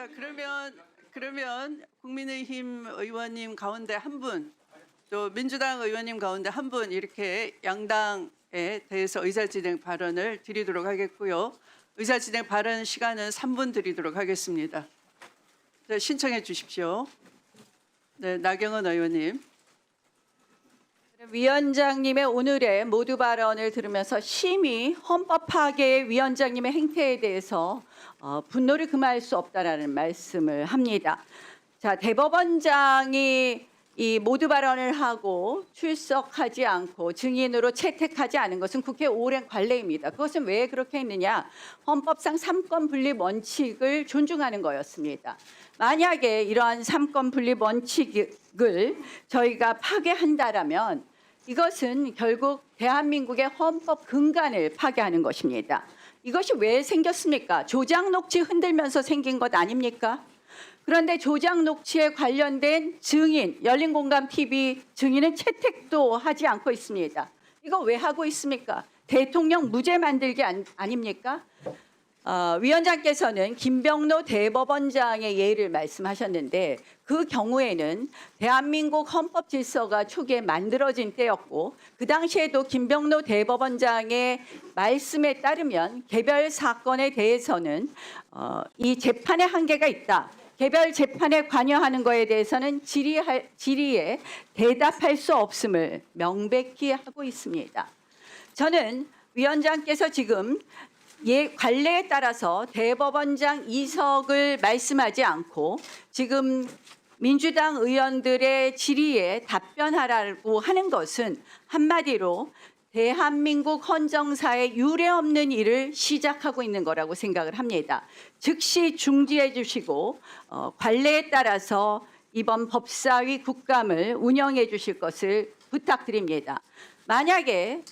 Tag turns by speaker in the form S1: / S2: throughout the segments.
S1: 자 그러면 그러면 국민의힘 의원님 가운데 한 분, 또 민주당 의원님 가운데 한 분 이렇게 양당에 대해서 의사진행 발언을 드리도록 하겠고요. 의사진행 발언 시간은 3분 드리도록 하겠습니다. 자, 신청해 주십시오. 네, 나경원 의원님.
S2: 위원장님의 오늘의 모두 발언을 들으면서 심히 헌법 파괴 위원장님의 행태에 대해서 어, 분노를 금할 수 없다라는 말씀을 합니다. 자 대법원장이 이 모두 발언을 하고 출석하지 않고 증인으로 채택하지 않은 것은 국회 오랜 관례입니다. 그것은 왜 그렇게 했느냐? 헌법상 삼권 분립 원칙을 존중하는 거였습니다. 만약에 이러한 삼권 분립 원칙을 저희가 파괴한다라면 이것은 결국 대한민국의 헌법 근간을 파괴하는 것입니다. 이것이 왜 생겼습니까? 조작 녹취 흔들면서 생긴 것 아닙니까? 그런데 조작 녹취에 관련된 증인, 열린 공감 TV 증인은 채택도 하지 않고 있습니다. 이거 왜 하고 있습니까? 대통령 무죄 만들기 안, 아닙니까? 어, 위원장께서는 김병로 대법원장의 예를 말씀하셨는데 그 경우에는 대한민국 헌법 질서가 초기에 만들어진 때였고 그 당시에도 김병로 대법원장의 말씀에 따르면 개별 사건에 대해서는 어, 이 재판의 한계가 있다. 개별 재판에 관여하는 것에 대해서는 질의할, 질의에 대답할 수 없음을 명백히 하고 있습니다. 저는 위원장께서 지금 예, 관례에 따라서 대법원장 이석을 말씀하지 않고 지금 민주당 의원들의 질의에 답변하라고 하는 것은 한마디로 대한민국 헌정사의 유례 없는 일을 시작하고 있는 거라고 생각을 합니다. 즉시 중지해 주시고 어, 관례에 따라서 이번 법사위 국감을 운영해 주실 것을 부탁드립니다. 만약에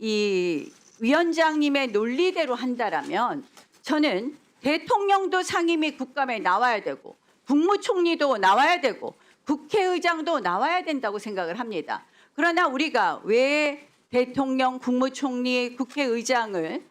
S2: 이 위원장님의 논리대로 한다라면 저는 대통령도 상임위 국감에 나와야 되고 국무총리도 나와야 되고 국회의장도 나와야 된다고 생각을 합니다. 그러나 우리가 왜 대통령, 국무총리, 국회의장을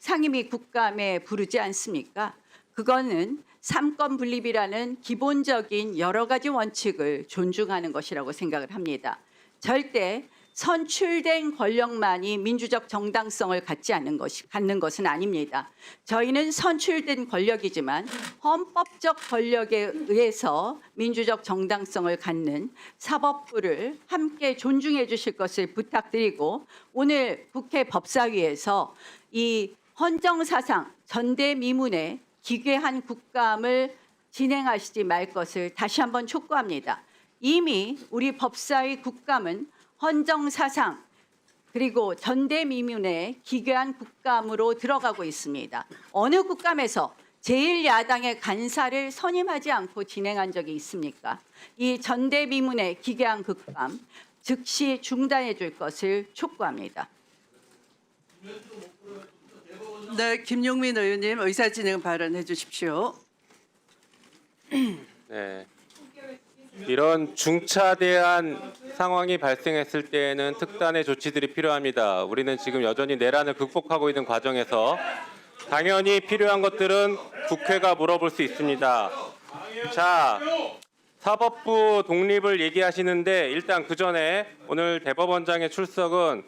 S2: 상임위 국감에 부르지 않습니까? 그거는 삼권 분립이라는 기본적인 여러 가지 원칙을 존중하는 것이라고 생각을 합니다. 절대 선출된 권력만이 민주적 정당성을 갖지 않는 것이 갖는 것은 아닙니다. 저희는 선출된 권력이지만 헌법적 권력에 의해서 민주적 정당성을 갖는 사법부를 함께 존중해 주실 것을 부탁드리고 오늘 국회 법사위에서 이 헌정사상 전대미문에 기괴한 국감을 진행하시지 말 것을 다시 한번 촉구합니다. 이미 우리 법사위 국감은 헌정 사상 그리고 전대미문의 기괴한 국감으로 들어가고 있습니다. 어느 국감에서 제1야당의 간사를 선임하지 않고 진행한 적이 있습니까? 이 전대미문의 기괴한 국감 즉시 중단해 줄 것을 촉구합니다.
S1: 네, 김용민 의원님 의사진행 발언해 주십시오.
S3: 네. 이런 중차대한 상황이 발생했을 때에는 특단의 조치들이 필요합니다. 우리는 지금 여전히 내란을 극복하고 있는 과정에서 당연히 필요한 것들은 국회가 물어볼 수 있습니다. 자, 사법부 독립을 얘기하시는데 일단 그 전에 오늘 대법원장의 출석은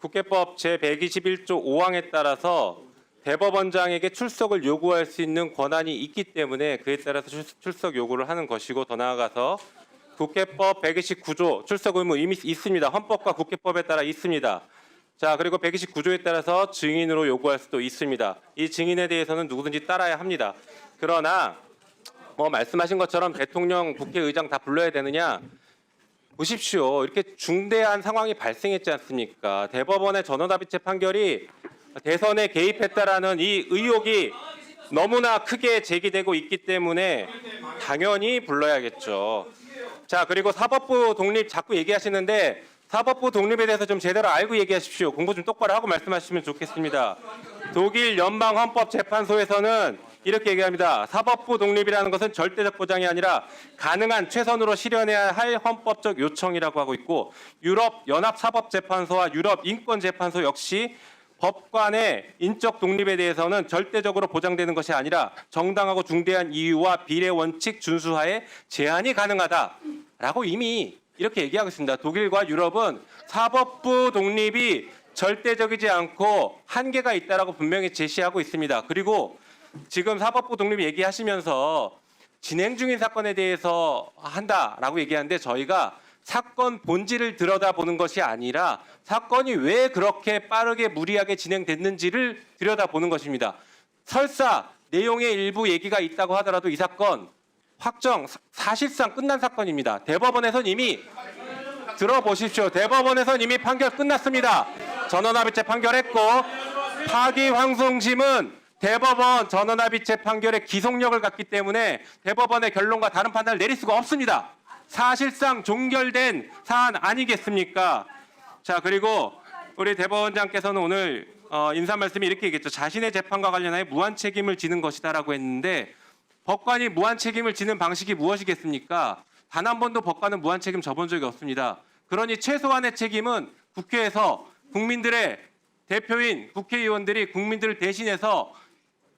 S3: 국회법 제121조 5항에 따라서 대법원장에게 출석을 요구할 수 있는 권한이 있기 때문에 그에 따라서 출- 출석 요구를 하는 것이고 더 나아가서 국회법 129조 출석 의무 이미 있습니다. 헌법과 국회법에 따라 있습니다. 자 그리고 129조에 따라서 증인으로 요구할 수도 있습니다. 이 증인에 대해서는 누구든지 따라야 합니다. 그러나 뭐 말씀하신 것처럼 대통령, 국회의장 다 불러야 되느냐? 보십시오. 이렇게 중대한 상황이 발생했지 않습니까? 대법원의 전원합의체 판결이 대선에 개입했다라는 이 의혹이 너무나 크게 제기되고 있기 때문에 당연히 불러야겠죠. 자, 그리고 사법부 독립 자꾸 얘기하시는데 사법부 독립에 대해서 좀 제대로 알고 얘기하십시오. 공부 좀 똑바로 하고 말씀하시면 좋겠습니다. 독일 연방헌법재판소에서는 이렇게 얘기합니다. 사법부 독립이라는 것은 절대적 보장이 아니라 가능한 최선으로 실현해야 할 헌법적 요청이라고 하고 있고 유럽 연합 사법재판소와 유럽 인권재판소 역시 법관의 인적 독립에 대해서는 절대적으로 보장되는 것이 아니라 정당하고 중대한 이유와 비례 원칙 준수하에 제한이 가능하다라고 이미 이렇게 얘기하고 있습니다. 독일과 유럽은 사법부 독립이 절대적이지 않고 한계가 있다라고 분명히 제시하고 있습니다. 그리고 지금 사법부 독립 얘기하시면서 진행 중인 사건에 대해서 한다라고 얘기하는데 저희가 사건 본질을 들여다보는 것이 아니라 사건이 왜 그렇게 빠르게 무리하게 진행됐는지를 들여다보는 것입니다. 설사 내용의 일부 얘기가 있다고 하더라도 이 사건 확정 사- 사실상 끝난 사건입니다. 대법원에선 이미 들어보십시오. 대법원에선 이미 판결 끝났습니다. 전원합의체 판결했고 파기환송심은 대법원 전원합의체 판결의 기속력을 갖기 때문에 대법원의 결론과 다른 판단을 내릴 수가 없습니다. 사실상 종결된 사안 아니겠습니까? 자 그리고 우리 대법원장께서는 오늘 어, 인사 말씀이 이렇게 얘기했죠. 자신의 재판과 관련하여 무한 책임을 지는 것이다라고 했는데 법관이 무한 책임을 지는 방식이 무엇이겠습니까? 단 한 번도 법관은 무한 책임 져본 적이 없습니다. 그러니 최소한의 책임은 국회에서 국민들의 대표인 국회의원들이 국민들을 대신해서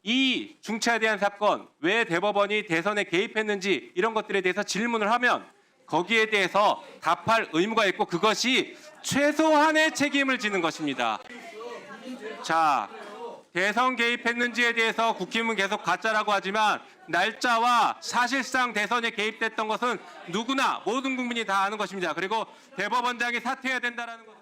S3: 이 중차에 대한 사건 왜 대법원이 대선에 개입했는지 이런 것들에 대해서 질문을 하면 거기에 대해서 답할 의무가 있고 그것이 최소한의 책임을 지는 것입니다. 자, 대선 개입했는지에 대해서 국힘은 계속 가짜라고 하지만 날짜와 사실상 대선에 개입됐던 것은 누구나 모든 국민이 다 아는 것입니다. 그리고 대법원장이 사퇴해야 된다라는 것.